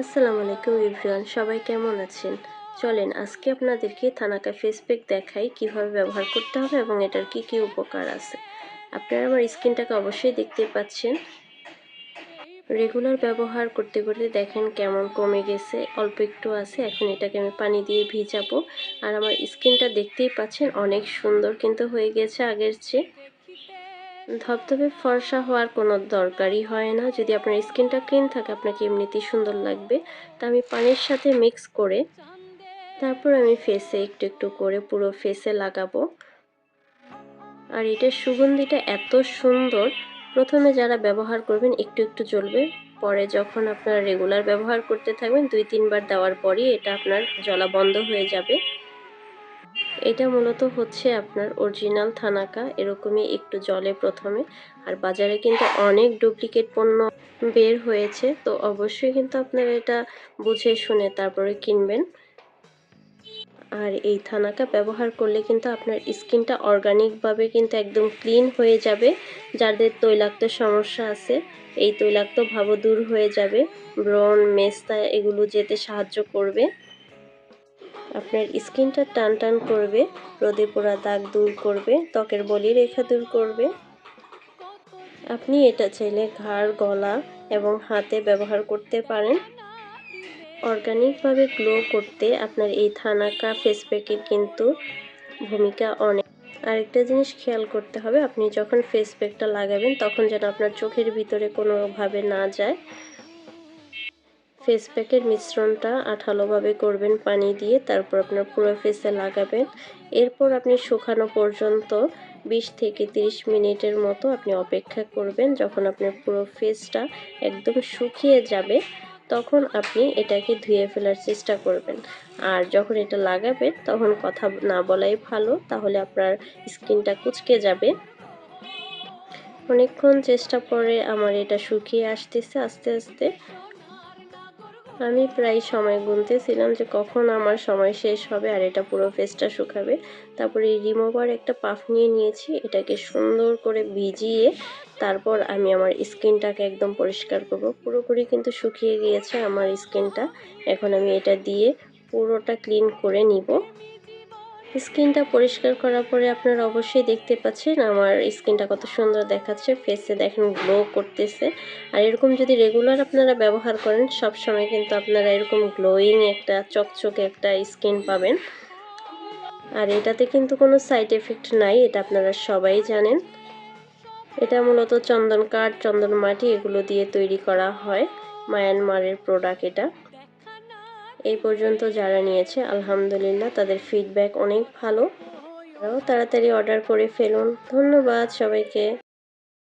আসসালামু আলাইকুম ইভরিওয়ান সবাই কেমন আছেন? চলেন, আজকে আপনাদেরকে থানাকা ফেস প্যাক দেখাই কীভাবে ব্যবহার করতে হবে এবং এটার কি কি উপকার আছে। আপনারা আমার স্কিনটাকে অবশ্যই দেখতে পাচ্ছেন। রেগুলার ব্যবহার করতে করতে দেখেন কেমন কমে গেছে, অল্প একটু আছে, এখন এটাকে আমি পানি দিয়ে ভিজাবো। আর আমার স্কিনটা দেখতেই পাচ্ছেন, অনেক সুন্দর কিন্তু হয়ে গেছে আগের চেয়ে। ধবধবে ফর্সা হওয়ার কোনো দরকারই হয় না। যদি আপনার স্কিনটা ক্লিন থাকে, আপনাকে এমনিতেই সুন্দর লাগবে। তা আমি পানির সাথে মিক্স করে তারপর আমি ফেসে একটু একটু করে পুরো ফেসে লাগাবো। আর এটার সুগন্ধিটা এত সুন্দর, প্রথমে যারা ব্যবহার করবেন, একটু একটু জ্বলবে। পরে যখন আপনারা রেগুলার ব্যবহার করতে থাকবেন, দুই তিনবার দেওয়ার পরই এটা আপনার জ্বলা বন্ধ হয়ে যাবে। এটা মূলত হচ্ছে আপনার অরিজিনাল থানাকা, এরকমই একটু জলে প্রথমে। আর বাজারে কিন্তু অনেক ডুপ্লিকেট পণ্য বের হয়েছে, তো অবশ্যই কিন্তু আপনারা এটা বুঝে শুনে তারপরে কিনবেন। আর এই থানাকা ব্যবহার করলে কিন্তু আপনার স্কিনটা অর্গানিকভাবে কিন্তু একদম ক্লিন হয়ে যাবে। যাদের তৈলাক্ত সমস্যা আছে, এই তৈলাক্ত ভাবও দূর হয়ে যাবে। ব্রণ, মেস্তা, এগুলো যেতে সাহায্য করবে। আপনার স্কিনটা টান টান করবে, রোদে পোড়া দাগ দূর করবে, ত্বকের বলি রেখা দূর করবে। আপনি এটা চাইলে ঘাড়, গলা এবং হাতে ব্যবহার করতে পারেন। অর্গানিকভাবে গ্লো করতে আপনার এই থানাকা ফেস প্যাকের কিন্তু ভূমিকা অনেক। আরেকটা জিনিস খেয়াল করতে হবে, আপনি যখন ফেস প্যাকটা লাগাবেন তখন যেন আপনার চোখের ভিতরে কোনোভাবে না যায়। ফেস প্যাকের মিশ্রণটা আঠালোভাবে করবেন, পানি দিয়ে তারপর আপনার পুরো ফেসে লাগাবেন। এরপর আপনি শুকানো পর্যন্ত 20 থেকে 30 মিনিটের মতো আপনি অপেক্ষা করবেন। যখন আপনার পুরো ফেসটা একদম শুকিয়ে যাবে, তখন আপনি এটাকে ধুয়ে ফেলার চেষ্টা করবেন। আর যখন এটা লাগাবেন, তখন কথা না বলাই ভালো, তাহলে আপনার স্কিনটা কুচকে যাবে। অনেকক্ষণ চেষ্টা পরে আমার এটা শুকিয়ে আসতেছে, আস্তে আস্তে। আমি প্রায় সময় গুনতেছিলাম যে কখন আমার সময় শেষ হবে আর এটা পুরো ফেসটা শুকাবে। তারপরে এই রিমুভার একটা পাফ নিয়ে নিয়েছি, এটাকে সুন্দর করে ভিজিয়ে তারপর আমি আমার স্কিনটাকে একদম পরিষ্কার করব। পুরোপুরি কিন্তু শুকিয়ে গিয়েছে আমার স্কিনটা এখন আমি এটা দিয়ে পুরোটা ক্লিন করে নিব। স্কিনটা পরিষ্কার করার পরে আপনারা অবশ্যই দেখতে পাচ্ছেন আমার স্কিনটা কত সুন্দর দেখাচ্ছে ফেসে দেখেন গ্লো করতেছে। আর এরকম যদি রেগুলার আপনারা ব্যবহার করেন সব সময় কিন্তু আপনারা এরকম গ্লোয়িং একটা, চকচকে একটা স্কিন পাবেন। আর এটাতে কিন্তু কোনো সাইড এফেক্ট নাই, এটা আপনারা সবাই জানেন। এটা মূলত চন্দন কাঠ, চন্দন মাটি এগুলো দিয়ে তৈরি করা হয় মায়ানমারের প্রোডাক্ট এটা। এই পর্যন্ত যারা নিয়েছে, আলহামদুলিল্লাহ তাদের ফিডব্যাক অনেক ভালো। তাড়াতাড়ি অর্ডার করে ফেলুন। ধন্যবাদ সবাইকে।